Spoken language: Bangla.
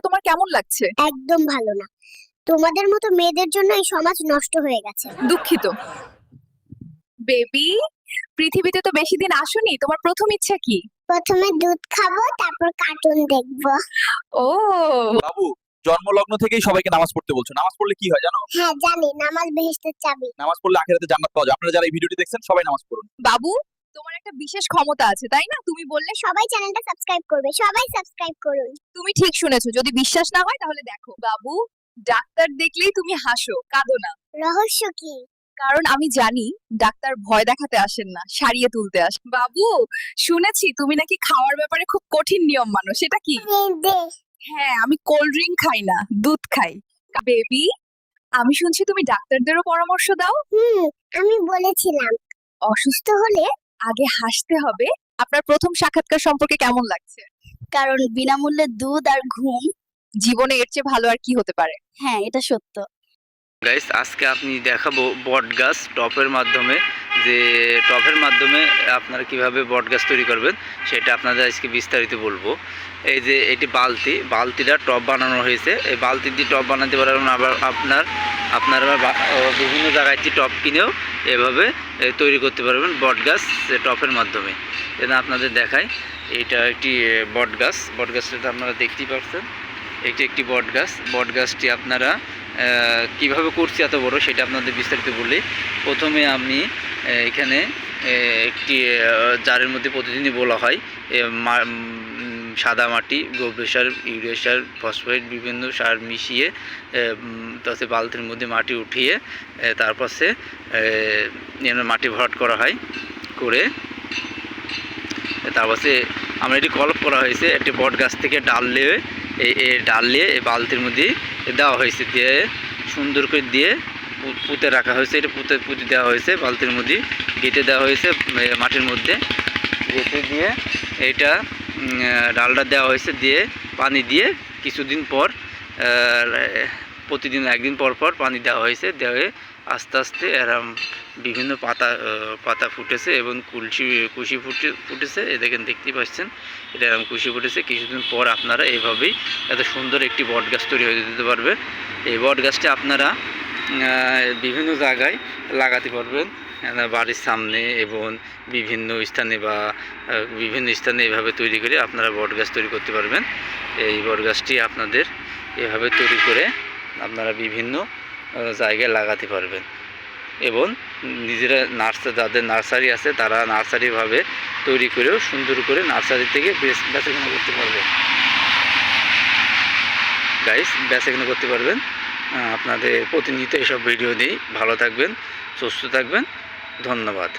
তোমার কেমন লাগছে? একদম ভালো না। তোমাদের মতো মেয়েদের জন্য এই সমাজ নষ্ট হয়ে গেছে। দুঃখিত। বেবি পৃথিবীতে তো বেশি দিন আসুনি তোমার প্রথম ইচ্ছা কি? প্রথমে দুধ খাব তারপর কার্টুন দেখব। ও। বাবু জন্মলগ্ন থেকেই সবাইকে নামাজ পড়তে বলছো। নামাজ পড়লে কি হয় জানো? হ্যাঁ জানি। নামাজ বেহেশতের চাবি। নামাজ পড়লে আখেরাতে জান্নাত পাওয়া যায়। আপনারা যারা এই ভিডিওটি দেখছেন সবাই নামাজ পড়ুন। বাবু তোমার একটা বিশেষ ক্ষমতা আছে তাই না? তুমি বললে সবাই চ্যানেলটা সাবস্ক্রাইব করবে সবাই সাবস্ক্রাইব করুন। তুমি ঠিক শুনেছো যদি বিশ্বাস না হয় তাহলে দেখো। বাবু ডাক্তার দেখলেই তুমি হাসো কাঁদো না। রহস্য কি? কারণ আমি জানি ডাক্তার ভয় দেখাতে আসেন না সারিয়ে তুলতে আসেন বাবু শুনেছি তুমি নাকি খাওয়ার ব্যাপারে খুব কঠিন নিয়ম মানো সেটা কি? হ্যাঁ আমি কোল্ড ড্রিঙ্ক খাই না দুধ খাই। বেবি আমি শুনছি তুমি ডাক্তারদেরও পরামর্শ দাও। হুম আমি বলেছিলাম। অসুস্থ হলে আগে হাসতে হবে। আপনার প্রথম সাক্ষাৎকার সম্পর্কে কেমন লাগছে? কারণ বিনামূল্যে দুধ আর ঘুম। জীবনে এর চেয়ে ভালো আর কি হতে পারে? হ্যাঁ এটা সত্য। গাইস আজকে আপনি দেখাবো বট গাছ টপের মাধ্যমে। যে টপের মাধ্যমে আপনারা কীভাবে বট গাছ তৈরি করবেন, সেটা আপনাদের আজকে বিস্তারিত বলব। এই যে এটি বালতি, বালতিটা টপ বানানো হয়েছে। এই বালতি দিয়ে টপ বানাতে পারবেন আবার আপনার, আপনারা বিভিন্ন জায়গায় যে টপ কিনেও এভাবে তৈরি করতে পারবেন বট গাছ টপের মাধ্যমে। এটা আপনাদের দেখাই, এটা একটি বট গাছ। বট গাছটা আপনারা দেখতেই পাচ্ছেন এটি একটি বট গাছ। বট গাছটি আপনারা কীভাবে করছি এত বড়, সেটা আপনাদের বিস্তারিত বলি। প্রথমে আমি এখানে একটি জারের মধ্যে প্রতিদিনই বলা হয় সাদা মাটি গোবর সার ইউরিয়া সার ফসফেট, বিভিন্ন সার মিশিয়ে তাতে বালতির মধ্যে মাটি উঠিয়ে তারপর সে মাটি ভরাট করা হয়, করে তারপর সে আমরা এটি কলপ করা হয়েছে, একটি বট গাছ থেকে ডাল নিয়ে ডাল নিয়ে বালতির মধ্যে দেওয়া হয়েছে, দিয়ে সুন্দর করে দিয়ে পুঁতে রাখা হয়েছে, এটা পুঁতে পুঁতে দেওয়া হয়েছে, বালতির মধ্যে গেঁথে দেওয়া হয়েছে মাটির মধ্যে। গেঁথে দিয়ে এটা ডালটা দেওয়া হয়েছে, দিয়ে পানি দিয়ে কিছুদিন পর প্রতিদিন একদিন পর পর পানি দেওয়া হয়েছে, দেওয়া আস্তে আস্তে এরম বিভিন্ন পাতা পাতা ফুটেছে এবং কুলসি কুশি ফুটে, ফুটেছে, এ দেখেন দেখতেই পাচ্ছেন, এটা এরকম কুশি ফুটেছে। কিছুদিন পর আপনারা এইভাবেই এত সুন্দর একটি বট গাছ তৈরি হয়ে যেতে পারবে। এই বট গাছটি আপনারা বিভিন্ন জায়গায় লাগাতে পারবেন। বাড়ির সামনে এবং বিভিন্ন স্থানে বা বিভিন্ন স্থানে এভাবে তৈরি করে আপনারা বট গাছ তৈরি করতে পারবেন। এই বট গাছটি আপনাদের এভাবে তৈরি করে আপনারা বিভিন্ন জায়গায় লাগাতে পারবেন। এবং নিজেরা নার্সারি যাদের নার্সারি আছে, তারা নার্সারিভাবে তৈরি করেও সুন্দর করে নার্সারি থেকে বেচ- বেচাকেনা করতে পারবেন। গাইস, বেচাকেনা করতে পারবেন। আপনাদের প্রতিনিয়ত এসব ভিডিও দিই। ভালো থাকবেন সুস্থ থাকবেন। ধন্যবাদ।